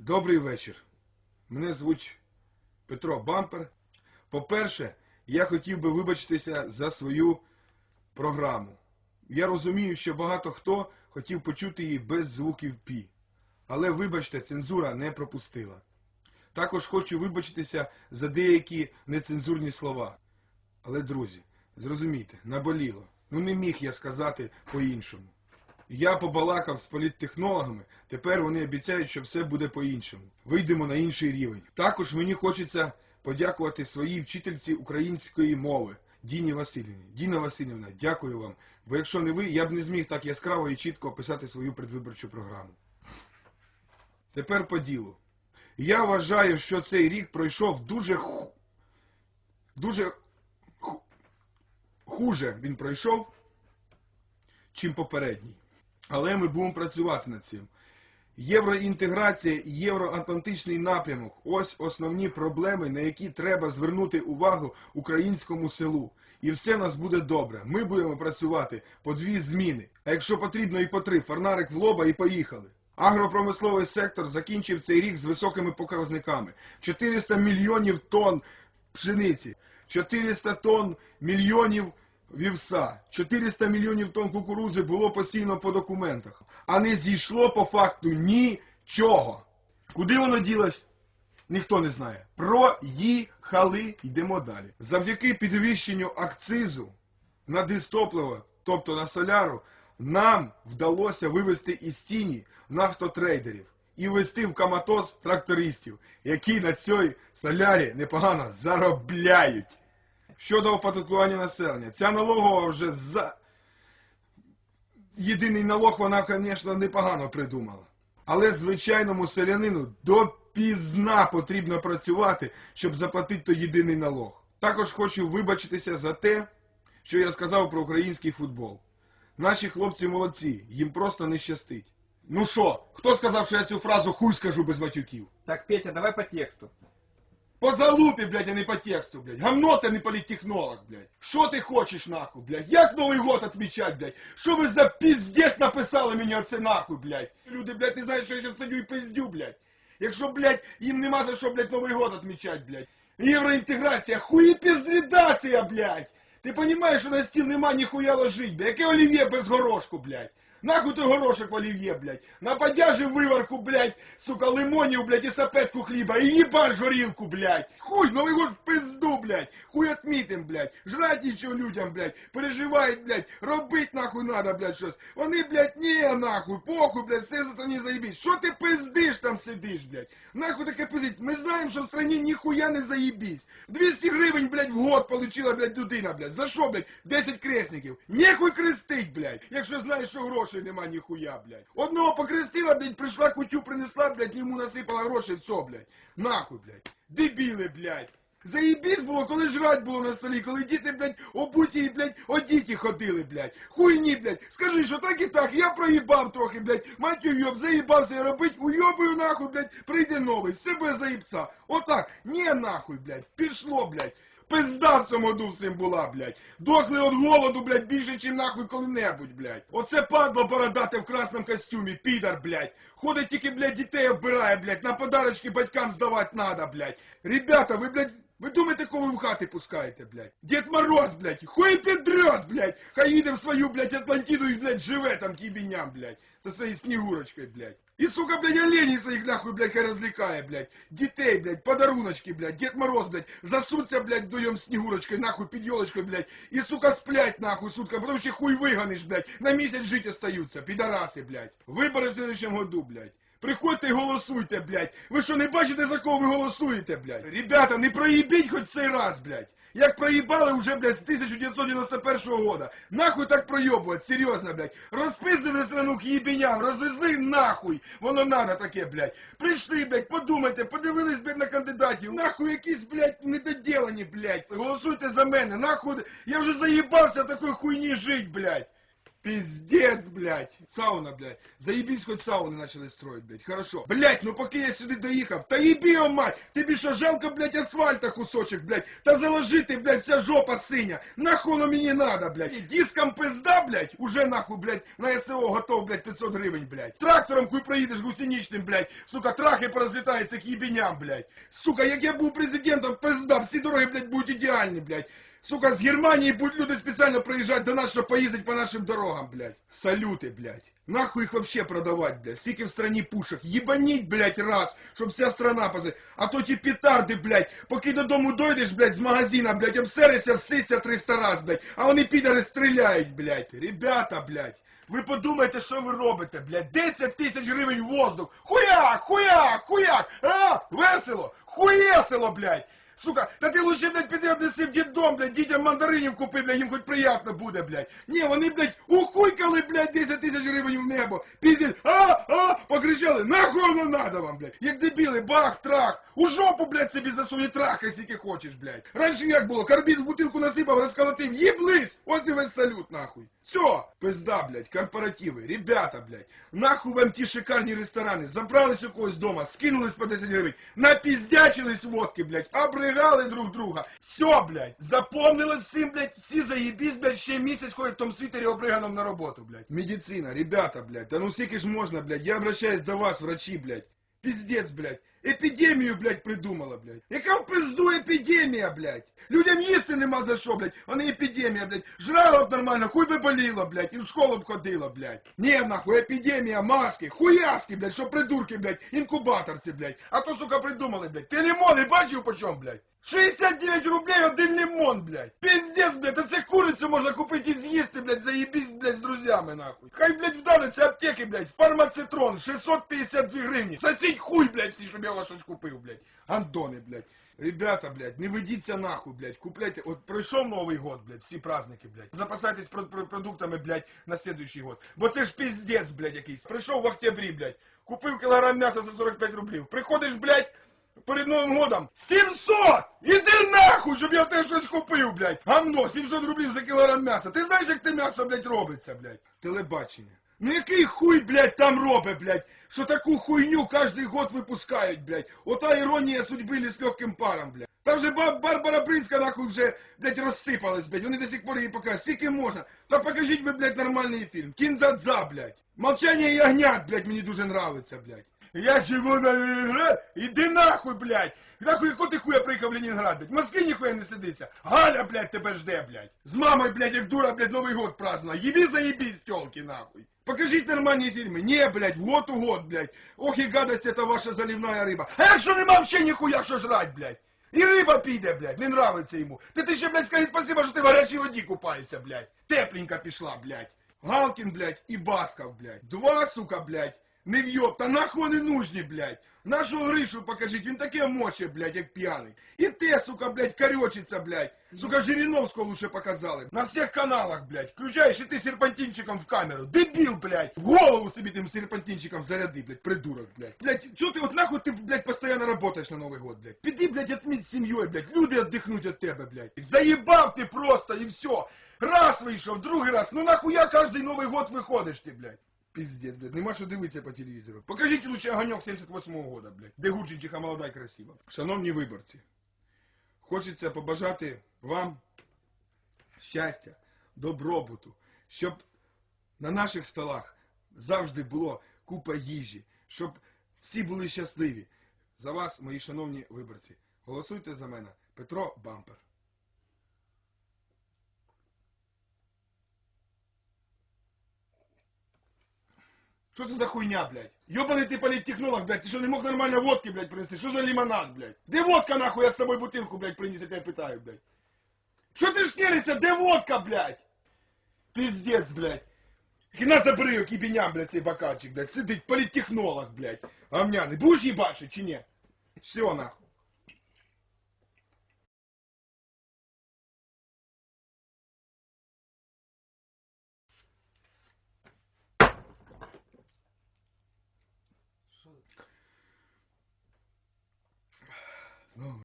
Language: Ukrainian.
Добрий вечір. Мене звуть Петро Бампер. По-перше, я хотів би вибачитися за свою програму. Я розумію, що багато хто хотів почути її без звуків пі. Але, вибачте, цензура не пропустила. Також хочу вибачитися за деякі нецензурні слова. Але, друзі, зрозумійте, наболіло. Ну не міг я сказати по-іншому. Я побалакав з політтехнологами, тепер вони обіцяють, що все буде по-іншому. Вийдемо на інший рівень. Також мені хочеться подякувати своїй вчительці української мови Діні Васильівні. Діна Васильівна, дякую вам. Бо якщо не ви, я б не зміг так яскраво і чітко описати свою предвиборчу програму. Тепер по ділу. Я вважаю, що цей рік пройшов дуже дуже ху... хуже він пройшов, чим попередній. Але ми будемо працювати над цим. Євроінтеграція і євроатлантичний напрямок ось основні проблеми, на які треба звернути увагу українському селу. І все в нас буде добре. Ми будемо працювати по дві зміни. А якщо потрібно і по три, фарнарик в лоба і поїхали. Агропромисловий сектор закінчив цей рік з високими показниками. 400 мільйонів тонн пшениці, 400 тонн мільйонів вівса, 400 мільйонів тонн кукурузи було посіяно по документах, а не зійшло по факту нічого. Куди воно ділось? Ніхто не знає. Проїхали, йдемо далі. Завдяки підвищенню акцизу на дистопливо, тобто на соляру, нам вдалося вивести із тіні нафтотрейдерів і ввести в каматоз трактористів, які на цій солярі непогано заробляють. Щодо оподаткування населення, ця налогова вже за єдиний налог вона, звісно, непогано придумала. Але звичайному селянину допізна потрібно працювати, щоб заплатити той єдиний налог. Також хочу вибачитися за те, що я сказав про український футбол. Наші хлопці молодці, їм просто не щастить. Ну що, хто сказав, що я цю фразу хуй скажу без матюків? Так, Петя, давай по тексту. По залупі, блядь, а не по тексту, блядь. Гамно ти не політтехнолог, блядь. Що ти хочеш, нахуй, блядь? Як Новий год отмічать, блядь? Що ви за піздець написали мені оце нахуй, блядь? Люди, блядь, не знають, що я зараз сидю і пиздю, блядь. Якщо, блядь, їм нема за що, блядь, Новий год отмічать, блядь. Євроінтеграція, хуєпіздрідація, блядь. Ти розумієш, що на стіл нема ніхуя ложить, блядь. Яке олів'є без горошку, блядь. Нахуй той горошок в олів'є, блядь. На подяжі виварку, блядь, сука, лимонів, блядь, і сапетку хліба. І їбаш горілку, блядь. Хуй, Новий год в пизду, блядь. Хуй отмітим, блядь. Жрать нічого людям, блядь. Переживають, блядь. Робить нахуй надо, блядь, щось. Вони, блядь, ні, нахуй, похуй, блядь, все за страні заїбіть. Що ти пиздиш там сидиш, блядь? Нахуй таке пиздить. Ми знаємо, що в страні ніхуя не заїбісь. 200 гривень, блядь, в год получила, блядь, людина, блядь. За що, блядь? 10 кресників. Нехуй крестить, блядь. Якщо знаєш, що грошей нема ніхуя, блядь. Одного покрестила, блядь, прийшла кутю, принесла, блядь, йому насипала гроші, все, блядь. Нахуй, блядь. Дебіли, блядь. Заїбісь було, коли жрать було на столі, коли діти, блядь, обуті і, блядь, одіті ходили, блядь. Хуйні, блядь. Скажи, що так і так, я проїбав трохи, блядь. Мать уйоб, заїбався я робить, уйобую нахуй, блядь, прийде новий, себе заїбця. Отак, ні нахуй, блядь, пішло, блядь. Пизда в цьому году всім була, блядь. Дохли від голоду, блядь, більше, чим нахуй коли-небудь, блядь. Оце падло бородате в красному костюмі, підар, блядь. Ходить тільки, блядь, дітей оббирає, блядь, на подарочки батькам здавати надо, блядь. Ребята, ви, блядь, ви думаєте, кого ви в хати пускаєте, блядь? Дід Мороз, блядь, хуй підрос, блядь. Хай їде в свою, блядь, Атлантиду і, блядь, живе там кібіням, блядь. Со своєю снігурочкою, блядь. І, сука, блядь, оленей своих, нахуй, блядь, развлекая, блядь. Детей, блядь, подаруночки, блядь, Дед Мороз, блядь, засунься, блядь, дуем Снегурочкой, нахуй, под елочкой, блядь. И, сука, сплять, нахуй, сутка, потому что хуй выгонишь, блядь. На месяц жить остаются, пидорасы, блядь. Выборы в следующем году, блядь. Приходьте і голосуйте, блядь. Ви що, не бачите, за кого ви голосуєте, блядь? Ребята, не проїбіть хоч цей раз, блядь. Як проїбали вже, блядь, з 1991 года. Нахуй так пройобувати, серйозно, блядь. Розпиздили страну к їбіням, розвезли нахуй. Воно надо таке, блядь. Прийшли, блядь, подумайте, подивились, блядь, на кандидатів. Нахуй якісь, блядь, недоділені, блядь. Голосуйте за мене, нахуй. Я вже заїбався в такої хуйні жить, блядь. Пиздец, блядь. Сауна, блядь. Заебись, хоть сауны начали строить, блядь. Хорошо. Блядь, ну поки я сюди доїхав. Та їбі, о мать! Тобі що, жалко, блядь, асфальта кусочек, блядь. Та заложи ти, блядь, вся жопа синя. Нахуй воно мені надо, блядь. І диском пизда, блядь, уже нахуй, блядь, на СТО готов, блядь, 500 гривень, блядь. Трактором хуй проїдеш гусеничним, блядь. Сука, трахи порозлітаються к їбіням, блядь. Сука, як я був президентом, пизда, всі дороги, блядь, будуть ідеальні, блядь. Сука, з Германії будуть люди спеціально приїжджати до нас, щоб поїздити по нашим дорогам, блядь. Салюти, блядь. Нахуй їх вообще продавать, блядь. Скільки в страні пушок. Єбаніть, блядь, раз, щоб вся страна пози. А то ті петарди, блядь, поки додому дойдеш, блядь, з магазина, блядь, обсерися, всися 300 раз, блядь. А вони підари стріляють, блядь. Ребята, блядь. Ви подумайте, що ви робите, блядь. 10 тисяч гривень в воздух. Хуяк, хуяк, хуяк. А, весело, хуєсело, блядь. Сука, та ти лучше, блядь, піди однеси в діддом, блядь, дітям мандаринів купи, блядь, їм хоч приємно буде, блядь. Ні, вони, блядь, ухуйкали, блядь, 10 тисяч гривень в небо. Піздять, а, а, покричали, нахуй воно надо вам, блядь. Як дебіли, бах, трах. У жопу, блядь, собі засунь трахай, скільки хочеш, блядь. Раніше як було, карбід в бутилку насипав, розколотив, їблись, ось і весь салют, нахуй. Все, пизда, блядь, корпоративи, ребята, блядь, нахуй вам ті шикарні ресторани, забрались у когось дома, скинулись по 10 гривень, напіздячились водки, блядь, обригали друг друга. Все, блядь, запомнилось всім, блядь, всі заєбісь, блядь, ще місяць ходять в тому світері обриганом на роботу, блядь. Медицина, ребята, блядь, да ну скільки ж можна, блядь, я обращаюсь до вас, врачи, блядь. Пиздец, блядь. Епідемію, блядь, придумала, блядь. Яка в пизду епідемія, блядь? Людям їсти нема за що, блядь. Вони епідемія, блядь. Жрала б нормально, хуй би боліла, блядь, і в школу б ходила, блядь. Ні, нахуй, епідемія, маски, хуяски, блядь, що придурки, блядь, інкубаторці, блядь. А то, сука, придумали, блядь. Ти лимони бачив по чому, блядь? 69 рублей один лимон, блядь. Пиздец, блядь, а це курицю можна купити і з'їсти, блядь, заєбісь, блядь, з друзями, нахуй. Хай, блядь, вдавляться аптеки, блядь, фармацитрон, 652 гривні. Сосіть хуй, блядь, всі, щоб у щось купив, блядь. Андони, блядь. Ребята, блядь, не ведіться нахуй, блядь, купляйте, от пройшов Новий год, блядь, всі праздники, блядь. Запасайтесь про- про- продуктами, блядь, на следующий год. Бо це ж пиздец, блядь, якийсь. Прийшов в октябрі, блядь, купив кілограм м'яса за 45 рублів. Приходиш, блядь, перед Новим годом 700! Іди нахуй, щоб я тебе щось купив, блядь. Гамно, 700 рублів за кілограм м'яса. Ти знаєш, як те м'ясо, блядь, робиться, блядь? Телебачення. Ну який хуй, блядь, там робить, блядь, що таку хуйню кожний год випускають, блядь. Ота іронія судьби з легким паром, блядь. Там же Ба- Барбара Бринська нахуй вже, блядь, розсипалась, блядь. Вони до сих пор її показують. Скільки можна? Та покажіть ви, блядь, нормальний фільм. Кінзадза, блядь. Молчання ягнят, блядь, мені дуже нравиться, блядь. Я живу на Ленинград, іди нахуй, блядь. Нахуй, яку ти хуя приїхав в Ленінград, блядь? В Москві ніхуя не сидиться. Галя, блядь, тебе жде, блядь. З мамою, блядь, як дура, блядь, Новий год празднувала. Єбі заєбісь, тёлки, нахуй. Покажіть нормальні фільми. Не, блядь, вот год у год, блядь. Ох і гадость, это ваша заливная риба. А якщо нема вообще ніхуя, що жрать, блядь? І риба піде, блядь, не нравиться йому. Ти ти ще, блядь, скажи спасибо, що ти в гарячій воді купаєшся, блядь. Тепленька пішла, блядь. Галкін, блядь, і Басков, блядь. Два, сука, блядь. Не в'єб, та нахуй вони нужні, блядь. Нашу Гришу покажіть, він таке моче, блядь, як п'яний. І те, сука, блядь, корючиться, блядь. Сука, Жириновського лучше показали. На всіх каналах, блядь. Включаєш і ти серпантинчиком в камеру. Дебіл, блядь. В голову собі тим серпантинчиком заряди, блядь, придурок, блядь. Блядь, чого ти от нахуй ти, блядь, постійно работаєш на Новий год, блядь? Піди, блядь, отміть з сім'єю, блядь. Люди віддихнуть від тебе, блядь. Заїбав ти просто і все. Раз вийшов, другий раз. Ну нахуя кожний Новий год виходиш ти, блядь? Пиздец, блядь, нема що дивитися по телевізору. Покажіть лучше огоньок 78-го года, блядь, де Гурченчиха молода і красива. Шановні виборці, хочеться побажати вам щастя, добробуту, щоб на наших столах завжди було купа їжі, щоб всі були щасливі. За вас, мої шановні виборці, голосуйте за мене. Петро Бампер. Що это за хуйня, блядь? Ёбаный ты политтехнолог, блядь, ты что, не мог нормально водки, блядь, принести? Что за лимонад, блядь? Де водка, нахуй, я с собой бутылку, блядь, принес, я тебя питаю, блядь. Что ты шкіриться, де водка, блядь? Пиздец, блядь. Хіна забери, кибеня, блядь, цей бокальчик, блядь. Сидит политтехнолог, блядь. Амняны. Будешь ебашить, чи не? Все, нахуй. Знову.